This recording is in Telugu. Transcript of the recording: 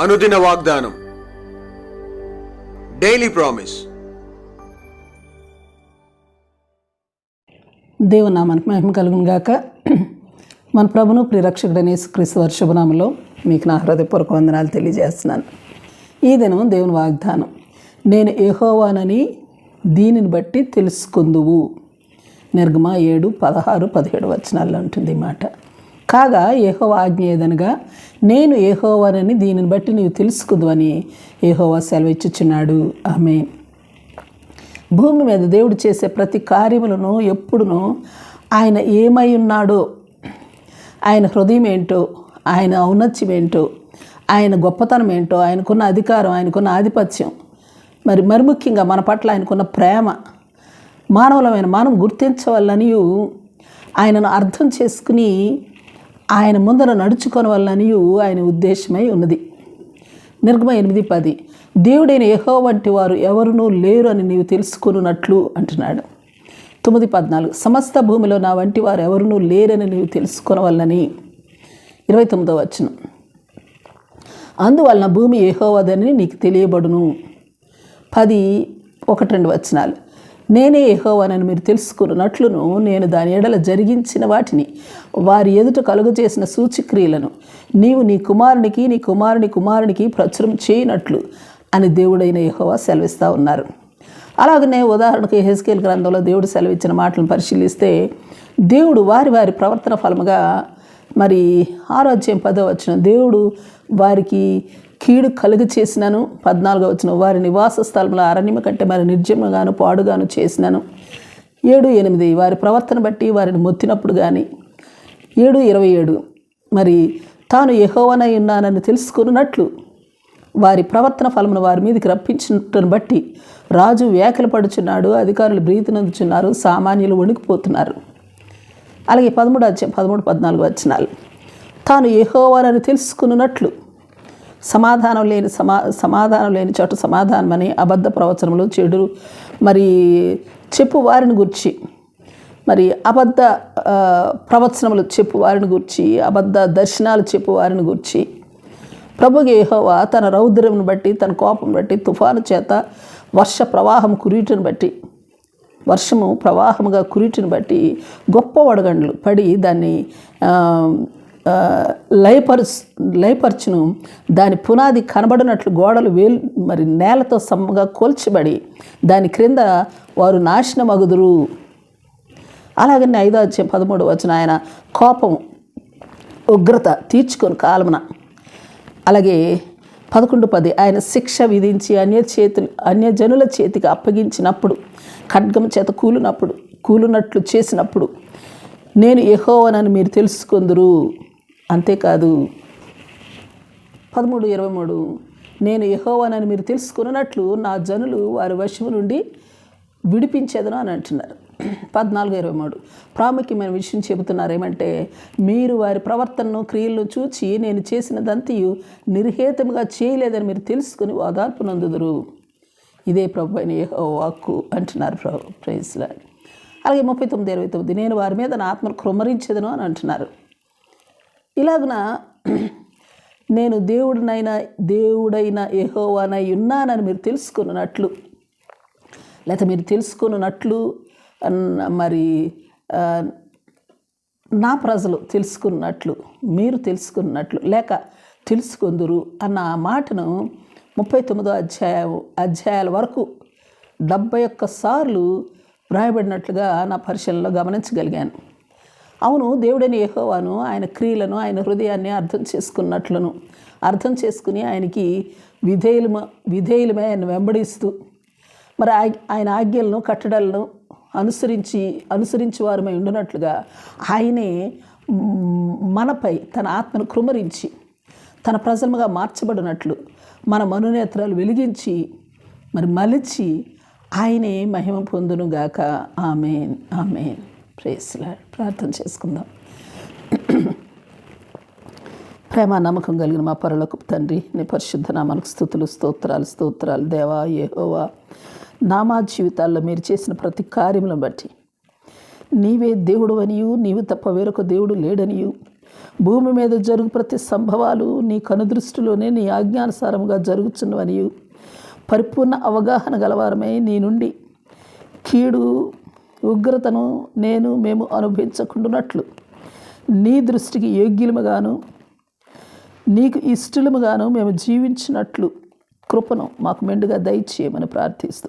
అనుదిన వాగ్దానం. డైలీ ప్రామిస్ దేవుని నామానికి మహిమ కలుగును గాక. మన ప్రభును ప్రిరక్షకుడనే క్రీస్తు వర్షభనామంలో మీకు నా హృదయపూర్వక వందనాలు తెలియజేస్తున్నాను. ఈ దినం దేవుని వాగ్దానం. నేను ఏహోవానని దీనిని బట్టి తెలుసుకుందువు. నిర్గమ ఏడు పదహారు పదిహేడు వచనాల్లో ఉంటుంది ఈ మాట. కాగా ఏహోవా ఆజ్ఞ ఏదనగా నేను ఏహోవానని దీనిని బట్టి నీవు తెలుసుకుందని ఏహోవా సెలవిచ్చుచున్నాడు. ఆమె భూమి మీద దేవుడు చేసే ప్రతి కార్యములను ఎప్పుడునూ ఆయన ఏమై ఉన్నాడో ఆయన హృదయం ఏంటో ఆయన ఔన్నత్యం ఏంటో ఆయన గొప్పతనం ఏంటో ఆయనకున్న అధికారం ఆయనకున్న ఆధిపత్యం మరి మరి ముఖ్యంగా మన పట్ల ఆయనకున్న ప్రేమ మానవులమైన మనం గుర్తించవల్లనియు ఆయనను అర్థం చేసుకుని ఆయన ముందర నడుచుకొని ఆయన ఉద్దేశమై ఉన్నది. నిర్గమ ఎనిమిది పది. దేవుడైన యహో వంటి వారు ఎవరునూ లేరు అని నీవు తెలుసుకున్నట్లు అంటున్నాడు. తొమ్మిది పద్నాలుగు. సమస్త భూమిలో నా వంటి వారు ఎవరునూ లేరని నీవు తెలుసుకొనవల్లని ఇరవై తొమ్మిదో వచ్చిన అందువలన భూమి ఏహోవదని నీకు తెలియబడును. పది ఒకటి రెండు వచనాలు. నేనే యెహోవానని మీరు తెలుసుకున్నట్లును నేను దాని ఎడల జరిగించిన వాటిని. వారి ఎదుట కలుగు చేసిన నీవు నీ కుమారునికి నీ కుమారుని కుమారునికి ప్రచురం చేయనట్లు అని దేవుడైన యహోవా సెలవిస్తూ ఉన్నారు. అలాగనే ఉదాహరణకు హెస్కేల్ గ్రంథంలో దేవుడు సెలవిచ్చిన మాటలను పరిశీలిస్తే దేవుడు వారి వారి ప్రవర్తన ఫలముగా మరి ఆరోగ్యం పదో వచ్చిన దేవుడు వారికి కీడు కలుగు చేసినాను పద్నాలుగో వచ్చిన వారి నివాస స్థలంలో అరణ్యమ కంటే మరి నిర్జమగాను పాడుగాను చేసినాను. ఏడు ఎనిమిది వారి ప్రవర్తన బట్టి వారిని మొత్తినప్పుడు కానీ ఏడు ఇరవై ఏడు. మరి తాను యహోవనై ఉన్నానని తెలుసుకున్నట్లు వారి ప్రవర్తన ఫలమును వారి మీదకి రప్పించినట్టును బట్టి రాజు వ్యాఖ్యలు పడుచున్నాడు అధికారులు బ్రీతినందుచున్నారు సామాన్యులు వణికిపోతున్నారు. అలాగే పదమూడు వచ్చే పదమూడు పద్నాలుగు వచ్చినాలు తాను యెహోవానని తెలుసుకున్నట్లు సమాధానం లేని సమా సమాధానం లేని చోట సమాధానమని అబద్ధ ప్రవచనములు చెడు మరి చెప్పు వారిని గుర్చి. మరి అబద్ధ ప్రవచనములు చెప్పు వారిని గుర్చి అబద్ధ దర్శనాలు చెప్పు వారిని గుర్చి. ప్రభు యెహోవా తన రౌద్రమును బట్టి తన కోపం బట్టి తుఫాను చేత వర్ష ప్రవాహం కురీటును బట్టి వర్షము ప్రవాహముగా కురీటిని బట్టి గొప్ప వడగండ్లు పడి దాన్ని లయపరు లయపరచును. దాని పునాది కనబడినట్లు గోడలు వేలు మరి నేలతో సమ్మగా కోల్చిబడి దాని క్రింద వారు నాశనమగుదురు. అలాగని ఐదో వచ్చే పదమూడు వచ్చిన ఆయన కోపం ఉగ్రత తీర్చుకొని కాలమున. అలాగే పదకొండు పది ఆయన శిక్ష విధించి అన్య చేతులు అన్యజనుల చేతికి అప్పగించినప్పుడు ఖడ్గం చేత కూలినప్పుడు కూలినట్లు చేసినప్పుడు నేను యహోవనని మీరు తెలుసుకుందరు. అంతేకాదు పదమూడు ఇరవై మూడు నేను యెహోవానని మీరు తెలుసుకున్నట్లు నా జనులు వారి వశము నుండి విడిపించేదను అని అంటున్నారు. పద్నాలుగు ఇరవై మూడు. ప్రాముఖ్యమైన విషయం చెబుతున్నారు ఏమంటే మీరు వారి ప్రవర్తనను క్రియలను చూచి నేను చేసిన దంతియు నిర్హేతముగా చేయలేదని మీరు తెలుసుకుని ఓదార్పు నందుదురు. ఇదే ప్రభు అయిన వాక్కు అంటున్నారు ప్రభు. ప్రైజ్లా అలాగే ముప్పై తొమ్మిది ఇరవై తొమ్మిది నేను వారి మీద నా ఆత్మను కృమరించదను అని అంటున్నారు. ఇలాగున నేను దేవుడినైనా దేవుడైన యెహోవానై ఉన్నానని మీరు తెలుసుకున్నట్లు లేకపోతే మీరు తెలుసుకున్నట్లు మరి నా ప్రజలు తెలుసుకున్నట్లు మీరు తెలుసుకున్నట్లు లేక తెలుసుకుందురు అన్న ఆ మాటను ముప్పై తొమ్మిదో అధ్యాయం అధ్యాయాల వరకు డెబ్బై ఒక్క సార్లు వ్రాయబడినట్లుగా నా పరిశీలనలో గమనించగలిగాను. అవును దేవుడని యెహోవాను ఆయన క్రియలను ఆయన హృదయాన్ని అర్థం చేసుకున్నట్లును అర్థం చేసుకుని ఆయనకి విధేయులమ విధేయులమే ఆయన వెంబడిస్తూ మరి ఆయన ఆజ్ఞలను కట్టడలను అనుసరించి అనుసరించి వారమై ఉండినట్లుగా ఆయనే మనపై తన ఆత్మను కృమరించి తన ప్రజలుగా మార్చబడినట్లు మన మనునేత్రాలు వెలిగించి మరి మలిచి ఆయనే మహిమ పొందునుగాక. ఆమెన్. ఆమెన్. ప్రేస్లా ప్రార్థన చేసుకుందాం. ప్రేమ నమ్మకం కలిగిన మా పరులకు తండ్రి నీ పరిశుద్ధ నామానికి స్థుతులు స్తోత్రాలు స్తోత్రాలు. దేవా ఏహోవా నామా జీవితాల్లో మీరు చేసిన ప్రతి కార్యములను బట్టి. నీవే దేవుడు అనియు నీవు తప్ప వేరొక దేవుడు లేడనియు. భూమి మీద జరుగు ప్రతి సంభవాలు నీ కనుదృష్టిలోనే నీ ఆజ్ఞానుసారముగా జరుగుతున్నవనియు పరిపూర్ణ అవగాహన గలవారమై నీ నుండి. కీడు ఉగ్రతను నేను మేము అనుభవించకుండానట్లు. నీ దృష్టికి యోగ్యులముగాను నీకు ఇష్టలముగాను మేము జీవించినట్లు. కృపను మాకు మెండుగా దయచేయమని ప్రార్థిస్తూ